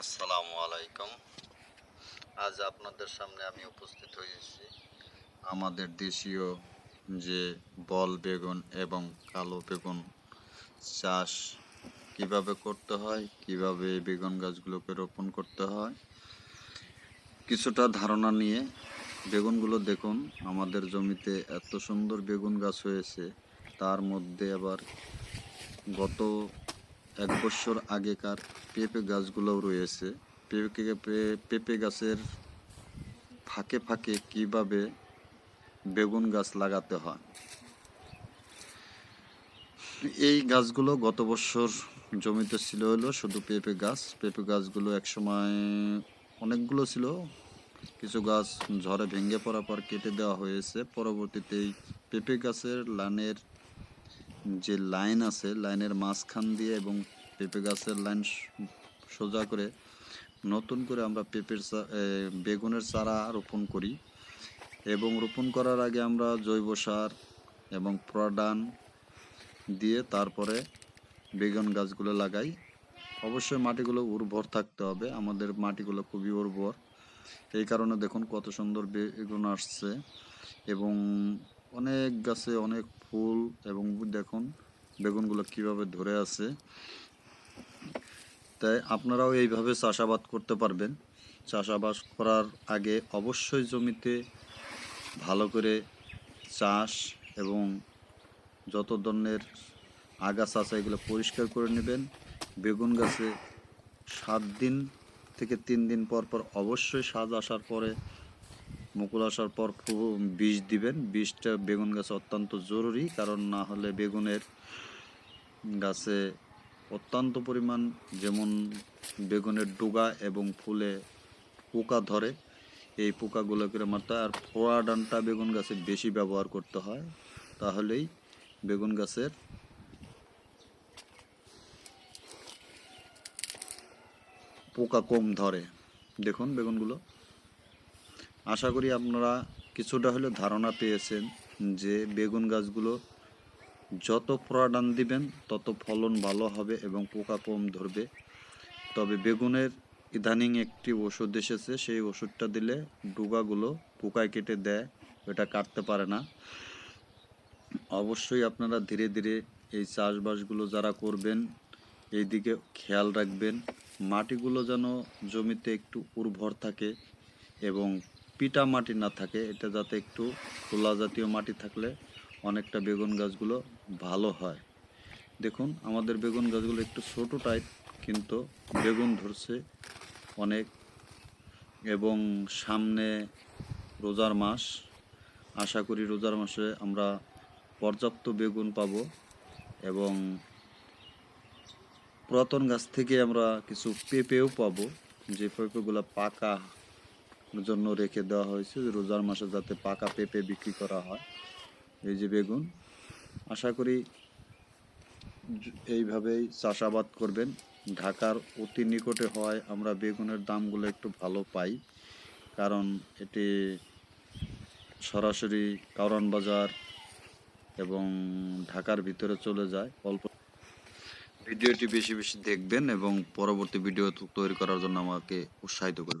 আসসালামু আলাইকুম। আজ আপনাদের সামনে আমি উপস্থিত হয়েছি আমাদের দেশীয় যে বল বেগুন এবং কালো বেগুন চাষ কীভাবে করতে হয়, কীভাবে এই বেগুন গাছগুলোকে রোপণ করতে হয়, কিছুটা ধারণা নিয়ে বেগুনগুলো দেখুন, আমাদের জমিতে এত সুন্দর বেগুন গাছ হয়েছে, তার মধ্যে আবার গত এক বছর আগেকার পেঁপে গাছগুলোও রয়েছে। পেঁপে পেঁপে গাছের ফাঁকে ফাঁকে কীভাবে বেগুন গাছ লাগাতে হয়? এই গাছগুলো গত বছর জমিতে ছিল হলো শুধু পেঁপে গাছ। পেঁপে গাছগুলো একসময় অনেকগুলো ছিল। কিছু গাছ ঝড়ে ভেঙে পড়ার পর কেটে দেওয়া হয়েছে। পরবর্তীতে পেঁপে গাছের লাইনের যে লাইন আছে, লাইনের মাঝখান দিয়ে এবং পেঁপে গাছের লাইন সোজা করে নতুন করে আমরা পেঁপের বেগুনের চারা রোপণ করি এবং রোপণ করার আগে আমরা জৈব সার এবং প্রোডান দিয়ে তারপরে বেগুন গাছগুলো লাগাই। অবশ্যই মাটিগুলো উর্বর থাকতে হবে, আমাদের মাটিগুলো খুবই উর্বর। এই কারণে দেখুন কত সুন্দর বেগুন আসছে এবং অনেক গাছে অনেক ফুল এবং দেখুন, বেগুনগুলো কীভাবে ধরে আছে। তাই আপনারাও এইভাবে চাষাবাদ করতে পারবেন। চাষাবাদ করার আগে অবশ্যই জমিতে ভালো করে চাষ এবং যত ধরনের আগাছা আছে এগুলো পরিষ্কার করে নেবেন। বেগুন গাছে সাত দিন থেকে তিন দিন পর পর অবশ্যই সাজ আসার পরে মুকুল আসার পর বীজ দিবেন। বীজটা বেগুন গাছে অত্যন্ত জরুরি, কারণ না হলে বেগুনের গাছে অত্যন্ত পরিমাণ যেমন বেগুনের ডুগা এবং ফুলে পোকা ধরে, এই পোকাগুলোকে মারতে হয়। আর ফোড়া ডানটা বেগুন গাছে বেশি ব্যবহার করতে হয়, তাহলেই বেগুন গাছের পোকা কম ধরে। দেখুন বেগুনগুলো। আশা করি আপনারা কিছুটা হলেও ধারণা পেয়েছেন যে বেগুন গাছগুলো যত ফোড়াডান দিবেন, তত ফলন ভালো হবে এবং পোকা কম ধরবে। তবে বেগুনের ইদানিং একটি ওষুধ এসেছে, সেই ওষুধটা দিলে ডুগাগুলো পোকায় কেটে দেয়, ওটা কাটতে পারে না। অবশ্যই আপনারা ধীরে ধীরে এই চাষবাসগুলো যারা করবেন, এই দিকে খেয়াল রাখবেন। মাটিগুলো যেন জমিতে একটু উর্বর থাকে এবং পিটা মাটি না থাকে, এটা যাতে একটু খোলা জাতীয় মাটি থাকলে অনেকটা বেগুন গাছগুলো ভালো হয়। দেখুন, আমাদের বেগুন গাছগুলো একটু ছোটো টাইপ কিন্তু বেগুন ধরছে অনেক। এবং সামনে রোজার মাস, আশা করি রোজার মাসে আমরা পর্যাপ্ত বেগুন পাবো এবং পুরাতন গাছ থেকে আমরা কিছু পেঁপেও পাবো, যে পেঁপেগুলো পাকা জন্য রেখে দেওয়া হয়েছে রোজার মাসে যাতে পাকা পেঁপে বিক্রি করা হয়। এই যে বেগুন, আশা করি এইভাবেই চাষাবাদ করবেন। ঢাকার অতি নিকটে হয়, আমরা বেগুনের দামগুলো একটু ভালো পাই, কারণ এটি সরাসরি কারণ বাজার এবং ঢাকার ভিতরে চলে যায়। অল্প ভিডিওটি বেশি বেশি দেখবেন এবং পরবর্তী ভিডিও তৈরি করার জন্য আমাকে উৎসাহিত করবেন।